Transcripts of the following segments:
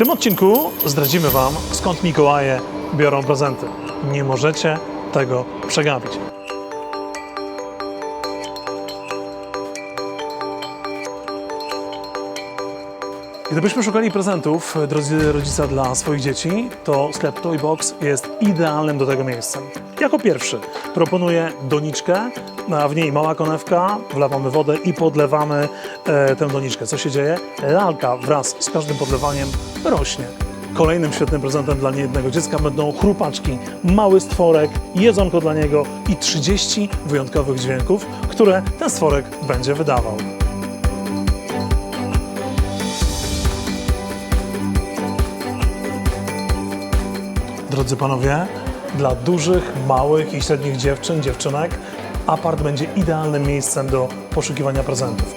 tym odcinku zdradzimy Wam, skąd Mikołaje biorą prezenty. Nie możecie tego przegapić. Gdybyśmy szukali prezentów, drodzy rodzice, dla swoich dzieci, to sklep Toybox jest idealnym do tego miejscem. Jako pierwszy proponuję doniczkę, a w niej mała konewka, wlewamy wodę i podlewamy e, tę doniczkę. Co się dzieje? Lalka wraz z każdym podlewaniem rośnie. Kolejnym świetnym prezentem dla niejednego dziecka będą chrupaczki, mały stworek, jedzonko dla niego i 30 wyjątkowych dźwięków, które ten stworek będzie wydawał. Drodzy panowie, dla dużych, małych i średnich dziewczyn, dziewczynek, apart będzie idealnym miejscem do poszukiwania prezentów.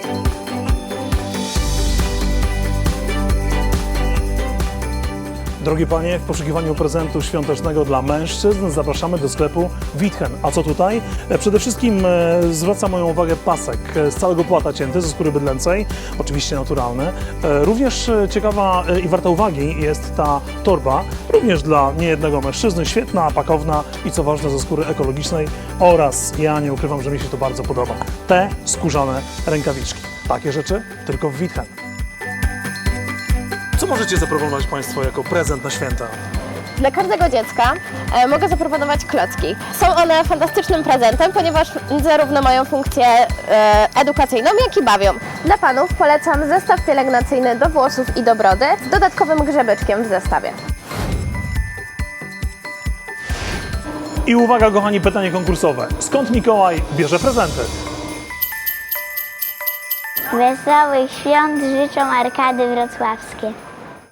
Drogie panie, w poszukiwaniu prezentu świątecznego dla mężczyzn zapraszamy do sklepu Witchen. A co tutaj? E, Przede wszystkim e, zwraca moją uwagę pasek e, z całego płata cięty ze skóry bydlęcej, oczywiście naturalny. Również ciekawa i warta uwagi jest ta torba, również dla niejednego mężczyzny, świetna, pakowna i co ważne ze skóry ekologicznej oraz, ja nie ukrywam, że mi się to bardzo podoba, te skórzane rękawiczki. Takie rzeczy tylko w Witchen. Możecie zaproponować Państwo jako prezent na święta? Dla każdego dziecka e, mogę zaproponować klocki. Są one fantastycznym prezentem, ponieważ zarówno mają funkcję e, edukacyjną, jak i bawią. Dla panów polecam zestaw pielęgnacyjny do włosów i do brody z dodatkowym grzebeczkiem w zestawie. I uwaga, kochani, pytanie konkursowe. Skąd Mikołaj bierze prezenty? Wesołych świąt życzą Arkady Wrocławskie.